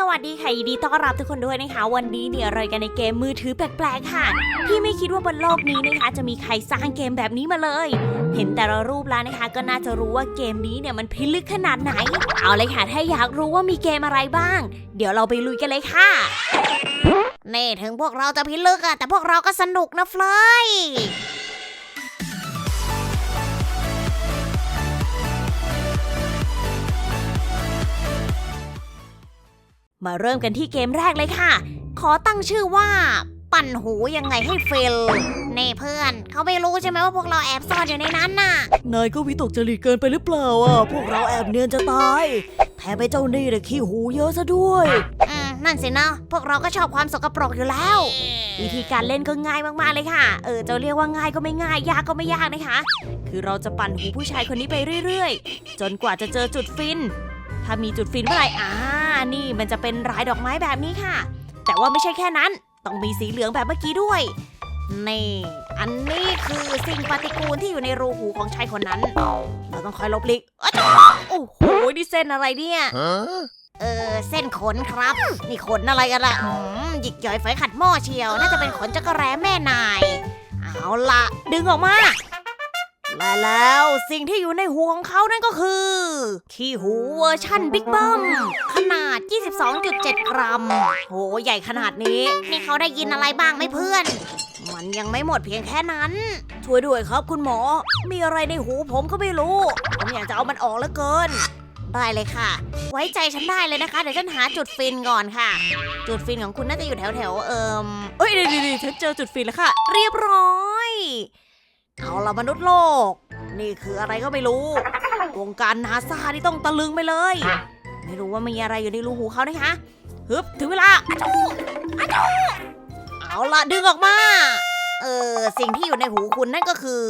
สวัสดีค่ะยินดีต้อนรับทุกคนด้วยนะคะ วันนี้เนี่ยเรากันในเกมมือถือแปลกๆค่ะ ที่ไม่คิดว่าบนโลกนี้นะคะจะมีใครสร้างเกมแบบนี้มาเลย เห็นแต่ละรูปแล้วนะคะ ก็น่าจะรู้ว่าเกมนี้เนี่ยมันพิลึกขนาดไหน เอาเลยค่ะถ้าอยากรู้ว่ามีเกมอะไรบ้าง เดี๋ยวเราไปลุยกันเลยค่ะเน่ถึงพวกเราจะพิลึกอะแต่พวกเราก็สนุกนะเฟลย มาเริ่มกันที่เกมแรกเลยค่ะ ขอตั้งชื่อว่า ปั่นหูยังไงให้เฟลเน่เพื่อน เขาไม่รู้ใช่ไหมว่าพวกเราแอบซ่อนอยู่ในนั้นน่ะ นายก็วิตกจริตเกินไปหรือเปล่าอะ พวกเราแอบเนียนจะตาย แถมไปเจ้านี่เนี่ยขี้หูเยอะซะด้วย อืมนั่นสินะพวกเราก็ชอบความสกปรกอยู่แล้ว วิธีการเล่นก็ง่ายมากๆเลยค่ะ เออจะเรียกว่าง่ายก็ไม่ง่าย ยากก็ไม่ยากนะคะ คือเราจะปั่นหูผู้ชายคนนี้ไปเรื่อย ๆ จนกว่าจะเจอจุดฟิน ถ้ามีจุดฟินเมื่อไหร่อ่า นี่มันจะเป็นรายดอกไม้แบบนี้ค่ะ แต่ว่าไม่ใช่แค่นั้น ต้องมีสีเหลืองแบบเมื่อกี้ด้วย นี่ อันนี้คือสิ่งปฏิกูลที่อยู่ในรูหูของชายคนนั้น เราต้องคอยลบหลีกอ๊ะจ๊ะโอ้โหนี่เส้นอะไรเนี่ยเออเส้นขนครับ นี่ขนอะไรกันล่ะอืมหยิกย่อยไฟขัดหม้อเชียว น่าจะเป็นขนจักรแร้แม่นาย เอาละดึงออกมา และแล้วสิ่งที่อยู่ในหูของเขานั่นก็คือ ขี้หูเวอร์ชั่นบิ๊กเบิ้มขนาด 22.7 กรัม โห ใหญ่ขนาดนี้ นี่เขาได้ยินอะไรบ้างไหมเพื่อน มันยังไม่หมดเพียงแค่นั้น ช่วยด้วยครับคุณหมอ มีอะไรในหูผมก็ไม่รู้ ผมอยากจะเอามันออกเหลือเกิน ได้เลยค่ะ ไว้ใจฉันได้เลยนะคะ เดี๋ยวฉันหาจุดฟินก่อนค่ะ จุดฟินของคุณน่าจะอยู่แถวแถวเอิมเอ้ยดีดีฉันเจอจุดฟินแล้วค่ะ เรียบร้อย เอาละมนุษย์โลก นี่คืออะไรก็ไม่รู้ วงการนาซาที่ต้องตะลึงไปเลย ไม่รู้ว่ามีอะไรอยู่ในรูหูเขานะคะฮึบถึงเวลาอะจูอะจูเอาละดึงออกมา เออสิ่งที่อยู่ในหูคุณนั่นก็คือ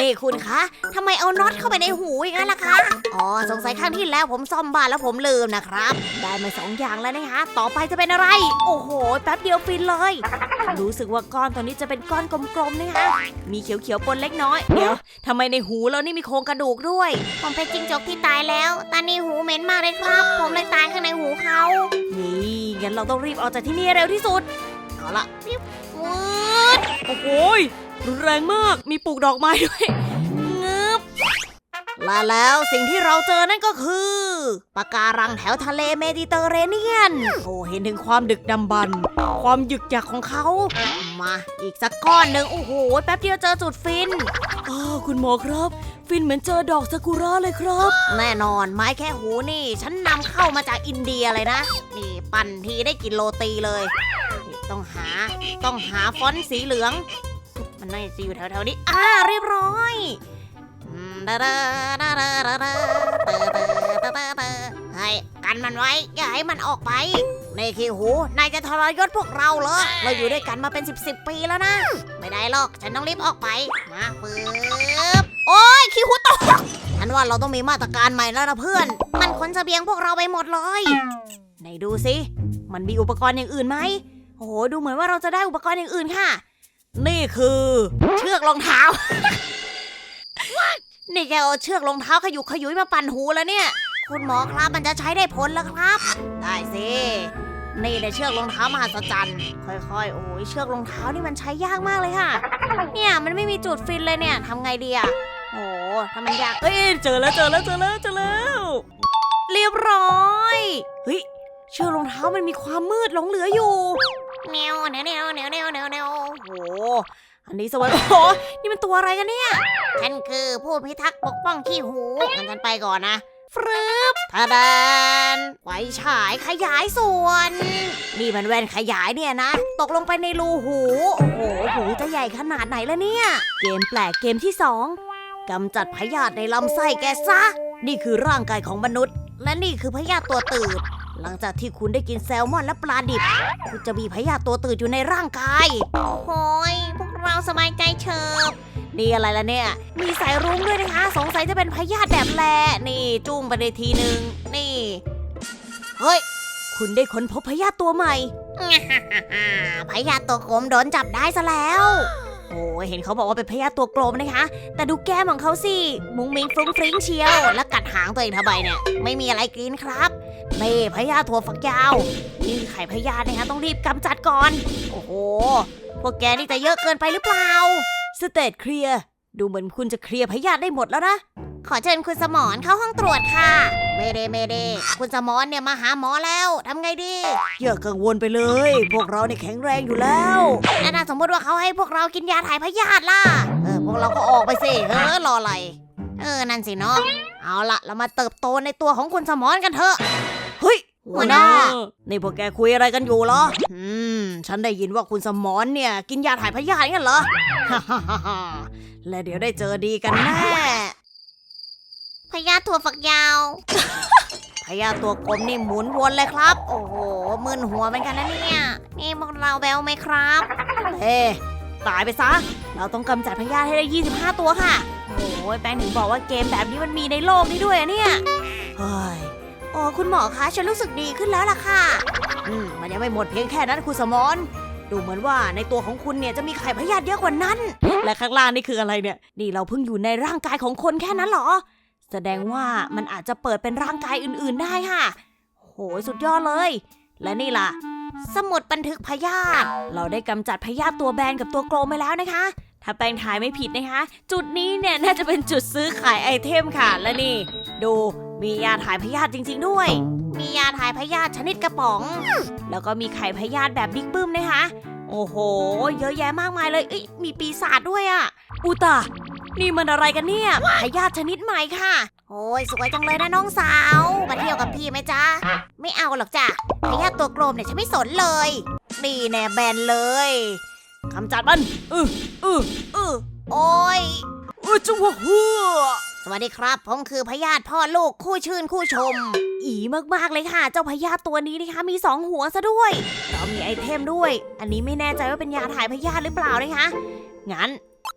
นี่คุณคะทำไมเอาน็อตเข้าไปในหูอย่างนั้นล่ะคะ อ๋อ สงสัยครั้งที่แล้วผมซ่อมบ้านแล้วผมลืมนะครับ ได้มาสองอย่างแล้วนะคะ ต่อไปจะเป็นอะไร โอ้โห แป๊บเดียวฟินเลย รู้สึกว่าก้อนตัวนี้จะเป็นก้อนกลมๆนะคะ มีเขียวๆปนเล็กน้อย เดี๋ยวทำไมในหูเรานี่มีโครงกระดูกด้วย ผมเป็นจิงจกที่ตายแล้ว ตอนนี้หูเหม็นมากเลยครับ ผมเลยตายข้างในหูเขา นี่งั้นเราต้องรีบออกจากที่นี่เร็วที่สุด เอาละวิบวืดโอ้โหย รุนแรงมากมีปลูกดอกไม้ด้วยงึบและแล้วสิ่งที่เราเจอนั่นก็คือปะการังแถวทะเลเมดิเตอร์เรเนียนโอ้เห็นถึงความดึกดำบรรพ์ความหยึกหยักของเขา มาอีกสักก้อนหนึ่งโอ้โห แป๊บเดียวเจอจุดฟินอ้าวคุณหมอครับ ฟินเหมือนเจอดอกซากุระเลยครับ แน่นอนไม้แค่หูนี่ ฉันนำเข้ามาจากอินเดียเลยนะ นี่ปั่นทีได้กินโรตีเลยนี่ต้องหาต้องหาฟอนต์สีเหลือง มันน่าจะอยู่แถวๆนี้ อ่า เรียบร้อยดาดาดาดาดาดาเตอเตอเตอเตอให้กันมันไว้ อย่าให้มันออกไปในขี้หู นายจะทรยศพวกเราเหรอ เราอยู่ด้วยกันมาเป็น 10บสปีแล้วนะ ไม่ได้หรอก ฉันต้องรีบออกไป มาปึ๊บ โอ้ยขี้หูตกฉันว่าเราต้องมีมาตรการใหม่แล้วนะเพื่อน มันขนเสบียงพวกเราไปหมดเลยไหนดูสิ มันมีอุปกรณ์อย่างอื่นไหมโอ้โห ดูเหมือนว่าเราจะได้อุปกรณ์อย่างอื่นค่ะ นี่คือเชือกรองเท้า นี่แกเอาเชือกรองเท้าขยุกขยุยมาปั่นหูแล้วเนี่ย คุณหมอครับมันจะใช้ได้ผลแล้วครับ ได้สิ นี่เลยเชือกรองเท้ามหัศจรรย์ ค่อยๆ โอ้ยเชือกรองเท้านี่มันใช้ยากมากเลยค่ะ เนี่ยมันไม่มีจุดฟินเลยเนี่ยทำไงดีอะโอ้ถ้ามันยาก เอ้ยเจอแล้วเจอแล้วเจอแล้วเจอแล้ว เรียบร้อย เฮ้ยเชือกรองเท้ามันมีความมืดหลงเหลืออยู่ แนวแนวแนวแนวแนวแนวแนวโอ้โหอันนี้สวยโอ้โหนี่มันตัวอะไรกันเนี่ยฉันคือผู้พิทักษ์ปกป้องขี้หูงั้นฉันไปก่อนนะฟรึบทาดานไฟฉายขยายส่วน นี่มันแว่นขยายเนี่ยนะ ตกลงไปในรูหู โอ้โห หูจะใหญ่ขนาดไหนละเนี่ย เกมแปลกเกมที่สองกำจัดพยาธิในลำไส้แกซะ นี่คือร่างกายของมนุษย์ และนี่คือพยาธิตัวตืด หลังจากที่คุณได้กินแซลมอนและปลาดิบ คุณจะมีพยาธิตัวตืดอยู่ในร่างกาย โอ้โหยพวกเราสบายใจเฉิบนี่อะไรล่ะเนี่ย มีสายรุ้งด้วยนะคะ สงสัยจะเป็นพยาธิแบบแลนี่จุ้งไปในทีหนึ่งนี่ เฮ้ย คุณได้ค้นพบพยาธิตัวใหม่ พยาธิตัวกลมโดนจับได้ซะแล้ว โอ้ยเห็นเขาบอกว่าเป็นพยาธิตัวกลมนะคะ แต่ดูแก้มของเขาสิ มุ้งมิ้งฟรุ้งฟริ้งเชียว แล้วกัดหางตัวเองทำไมเนี่ย ไม่มีอะไรกินครับ นี่พญาถั่วฝักยาวนี่คือไข่พญานะคะต้องรีบกำจัดก่อน โอ้โห พวกแกนี่จะเยอะเกินไปหรือเปล่า สเตตเคลียร์ ดูเหมือนคุณจะเคลียร์พยาธิได้หมดแล้วนะ ขอเชิญคุณสมรเข้าห้องตรวจค่ะ เมเดเมเดคุณสมรเนี่ยมาหาหมอแล้วทำไงดีอย่ากังวลไปเลย พวกเราเนี่ยแข็งแรงอยู่แล้วแล้วถ้าสมมติว่าเขาให้พวกเรากินยาถ่ายพยาธิล่ะ เออพวกเราก็ออกไปสิ เออรออะไร เออนั่นสิเนาะ เอาละเรามาเติบโตในตัวของคุณสมรกันเถอะ เฮ้ยหัวหน้า นี่พวกแกคุยอะไรกันอยู่เหรอ อืม ฉันได้ยินว่าคุณสมอนเนี่ย กินยาถ่ายพยาธิงั้นเหรอ ฮ่าฮ่าฮ่าฮ่าและเดี๋ยวได้เจอดีกันแน่พยาธิถั่วฝักยาวพยาธิตัวกลมนี่หมุนวนเลยครับ โอ้โหมึนหัวเหมือนกันนะเนี่ย นี่พวกเราแบลไหมครับเอ๊ะตายไปซะ เราต้องกำจัดพยาธิให้ได้ 25 ตัวค่ะ โอ้ยแป้งถึงบอกว่าเกมแบบนี้มันมีในโลกนี้ด้วยอะเนี่ย เฮ้ย โอ้คุณหมอคะฉันรู้สึกดีขึ้นแล้วล่ะค่ะ อืมมันยังไม่หมดเพียงแค่นั้นคุณสมอนดูเหมือนว่าในตัวของคุณเนี่ยจะมีไข่พยาธิเยอะกว่านั้น และข้างล่างนี่คืออะไรเนี่ย นี่เราเพิ่งอยู่ในร่างกายของคนแค่นั้นเหรอ แสดงว่ามันอาจจะเปิดเป็นร่างกายอื่นๆได้ค่ะ โหสุดยอดเลย และนี่ล่ะ สมุดบันทึกพยาธิเราได้กำจัดพยาธิตัวแบนกับตัวโกลมไปแล้วนะคะ ถ้าแปลงถ่ายไม่ผิดนะคะ จุดนี้เนี่ยน่าจะเป็นจุดซื้อขายไอเทมค่ะ และนี่ ดู มียาถ่ายพยาธิจริง ๆ ด้วย มียาถ่ายพยาธิชนิดกระป๋อง แล้วก็มีไข่พยาธิแบบบิ๊กบึ้มนะคะ โอ้โห เยอะแยะมากมายเลยเอ้ยมีปีศาจด้วยอะอุตานี่มันอะไรกันเนี่ยพยาธิชนิดใหม่ค่ะ โอ้ยสวยจังเลยนะน้องสาว มาเที่ยวกับพี่ไหมจ๊ะ ไม่เอาหรอกจ้ะพยาธิตัวกลมเนี่ยฉันไม่สนเลย นี่แน่แบนเลยกำจัดมันอืออืออือโอ้ยเออจังหวะหัว สวัสดีครับ ผมคือพยาธิพ่อลูกคู่ชื่นคู่ชม อีมากๆเลยค่ะ เจ้าพยาธิตัวนี้นะคะมีสองหัวซะด้วยเรามีไอเทมด้วย อันนี้ไม่แน่ใจว่าเป็นยาถ่ายพยาธิหรือเปล่านะคะงั้น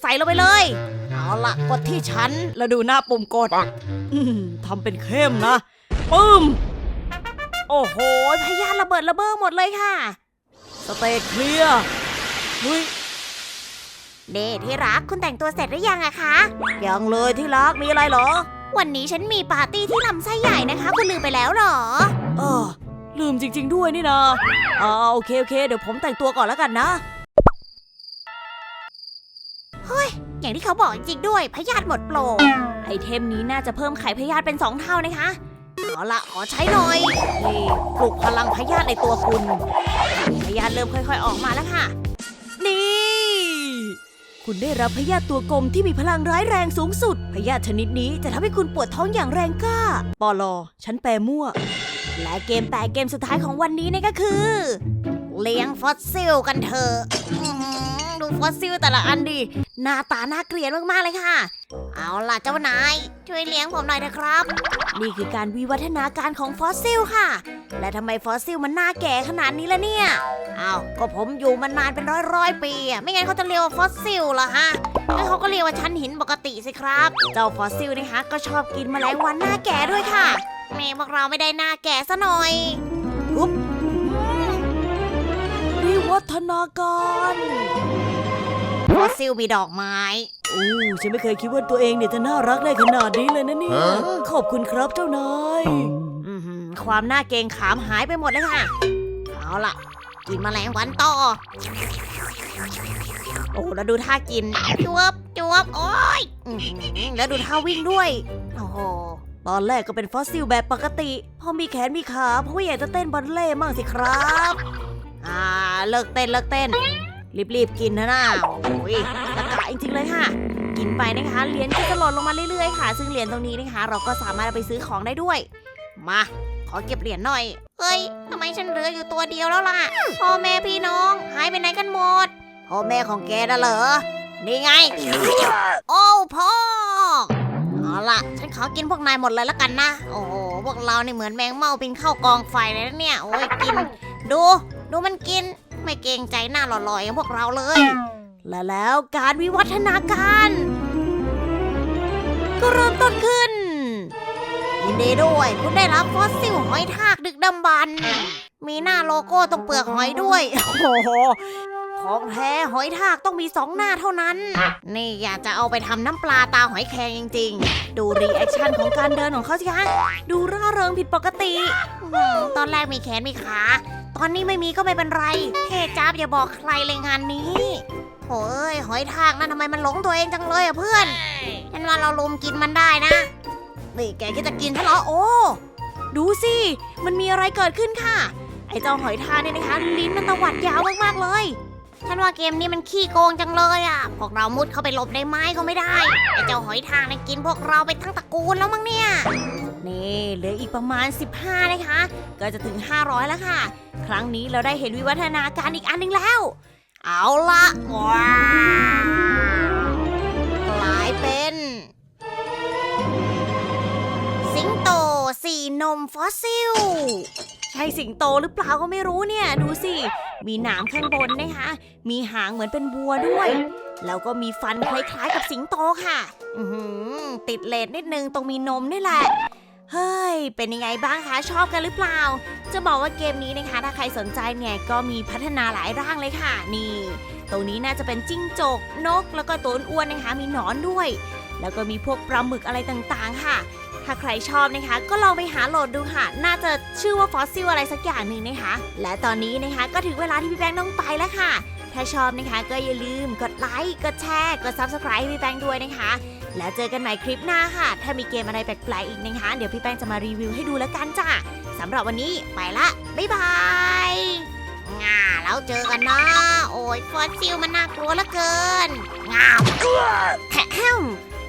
ใส่ลงไปเลย เอาละกดที่ฉันแล้วดูหน้าปุ่มกดอืมทำเป็นเข้มนะปึ้มโอ้โหพยาธิระเบิดระเบ้อหมดเลยค่ะ สเตตเคลียร์เฮ้ย เดที่รักคุณแต่งตัวเสร็จหรือยังอะคะ ยังเลยที่รักมีอะไรเหรอ วันนี้ฉันมีปาร์ตี้ที่ลำไส้ใหญ่นะคะ คุณลืมไปแล้วเหรอ เออ ลืมจริง ๆ ด้วยนี่นะอ่าโอเคโอเค เดี๋ยวผมแต่งตัวก่อนแล้วกันนะอย่างที่เขาบอกจริงๆด้วยพยาธิหมดโปรไอเทมนี้น่าจะเพิ่มไข่พยาธิเป็น2เท่านะคะ เอาละขอใช้หน่อย นี่ปลุกพลังพยาธิในตัวคุณ พยาธิเริ่มค่อย ๆ ออกมาแล้วค่ะนี่ คุณได้รับพยาธิตัวกลมที่มีพลังร้ายแรงสูงสุด พยาธิชนิดนี้จะทำให้คุณปวดท้องอย่างแรงกล้า ปอลอ ฉันแปลมั่ว และเกมแต่เกมสุดท้ายของวันนี้นี่ก็คือ เลี้ยงฟอสซิลกันเถอะ ดูฟอสซิลแต่ละอันดิ หน้าตาน่าเกลียดมากๆเลยค่ะ เอาล่ะเจ้านาย ช่วยเลี้ยงผมหน่อยนะครับ นี่คือการวิวัฒนาการของฟอสซิลค่ะ และทำไมฟอสซิลมันหน้าแก่ขนาดนี้ล่ะเนี่ยอ้าวก็ผมอยู่มานานเป็นร้อยร้อยๆปีอะไม่งั้นเขาจะเรียกว่าฟอสซิลเหรอฮะงั้นเขาก็เรียกว่าชั้นหินปกติสิครับ เจ้าฟอสซิลนี่ฮะก็ชอบกินแมลงวันหน้าแก่ด้วยค่ะแม่พวกเราไม่ได้หน้าแก่ซะหน่อยวิวัฒนาการ ฟอสซิลมีดอกไม้ โอ้ฉันไม่เคยคิดว่าตัวเองเนี่ยจะน่ารักได้ขนาดนี้เลยนะเนี่ย ขอบคุณครับเจ้านายอือหือความน่าเกรงขามหายไปหมดเลยค่ะ เอาล่ะ กินแมลงวันต่อ โอ้แล้วดูท่ากินจวบจวบโอ้ยอื้อหือแล้วดูท่าวิ่งด้วย โอ้โห ตอนแรกก็เป็นฟอสซิลแบบปกติ พอมีแขนมีขาเพราะว่าอยากจะเต้นบัลเล่ต์มั่งสิครับ อ่า เลิกเต้นเลิกเต้น รีบๆกินนะนะโอ้ยตะกะจริงๆเลยค่ะ กินไปนะคะ เหรียญก็จะหล่นลงมาเรื่อยๆค่ะ ซึ่งเหรียญตรงนี้นะคะ เราก็สามารถเอาไปซื้อของได้ด้วย มา ขอเก็บเหรียญหน่อย เฮ้ยทำไมฉันเหลืออยู่ตัวเดียวแล้วล่ะ พ่อแม่พี่น้องหายไปไหนกันหมด พ่อแม่ของแกน่ะเหรอ นี่ไง โอ้พ่อ เอาล่ะ ฉันขอกินพวกนายหมดเลยแล้วกันนะ โอ้โห พวกเราเนี่เหมือนแมงเม่าบินเข้ากองไฟเลยนะเนี่ย โอ้ยกิน ดู ดูมันกิน ไม่เกรงใจหน้าหล่อๆอย่างพวกเราเลย และแล้วการวิวัฒนาการ ก็เริ่มต้นขึ้นยินดีด้วยคุณได้รับฟอสซิลหอยทากดึกดำบรรพ์มีหน้าโลโก้ตรงเปลือกหอยด้วย โอ้โห ของแท้หอยทากต้องมีสองหน้าเท่านั้น นี่อยากจะเอาไปทำน้ำปลาตาหอยแครงจริง ๆ ดูรีแอคชั่นของการเดินของเขาสิคะ ดูร่าเริงผิดปกติ ตอนแรกมีแขนมีขา ตอนนี้ไม่มีก็ไม่เป็นไร เท่จ้าบอย่าบอกใครเลยงานนี้โอ้ยหอยทากนั่นทำไมมันหลงตัวเองจังเลยอะเพื่อนฉันว่าเราลุมกินมันได้นะ นี่แกก็จะกินฉันเหรอโอ้ดูสิ มันมีอะไรเกิดขึ้นค่ะ ไอ้เจ้าหอยทากเนี่ยนะคะลิ้นมันตวัดยาวมากๆเลยฉันว่าเกมนี้มันขี้โกงจังเลยอะพวกเรามุดเข้าไปหลบในไม้ก็ไม่ได้ ไอ้เจ้าหอยทากเนี่ยกินพวกเราไปทั้งตระกูลแล้วมั้งเนี่ย นี่เหลืออีกประมาณ 15 นะคะ ก็จะถึง 500 แล้วค่ะ ครั้งนี้เราได้เห็นวิวัฒนาการอีกอันหนึงแล้ว เอาละว้าวกลายเป็น สิงโตสี่นมฟอสซิล ใช่สิงโตหรือเปล่าก็ไม่รู้เนี่ย ดูสิ มีหนามข้างบนนะคะ มีหางเหมือนเป็นวัวด้วย แล้วก็มีฟันคล้ายๆกับสิงโตค่ะ อื้อหือติดเลดนิดนึงตรงมีนมนี่แหละ เฮ้ย เป็นยังไงบ้างคะ ชอบกันหรือเปล่า จะบอกว่าเกมนี้นะคะ ถ้าใครสนใจเนี่ยก็มีพัฒนาหลายร่างเลยค่ะ นี่ ตรงนี้น่าจะเป็นจิ้งจก นก แล้วก็ตัวอ้วนนะคะ มีหนอนด้วย แล้วก็มีพวกปลาหมึกอะไรต่างๆ ค่ะ ถ้าใครชอบนะคะ ก็ลองไปหาโหลดดูค่ะ น่าจะชื่อว่าฟอสซิลอะไรสักอย่างหนึ่งนะคะ และตอนนี้นะคะก็ถึงเวลาที่พี่แบงค์ต้องไปแล้วค่ะ ถ้าชอบนะคะก็อย่าลืมกดไลค์ กดแชร์ กด Subscribe พี่แบงค์ด้วยนะคะ แล้วเจอกันใหม่คลิปหน้าค่ะ ถ้ามีเกมอะไรแปลกๆอีกนะคะ เดี๋ยวพี่แป้งจะมารีวิวให้ดูแล้วกันจ้ะสำหรับวันนี้ไปละ บ๊ายบายง่าแล้วเจอกันเนาะโอ้ยฟอสซิลมันน่ากลัวเหลือเกินง่าแ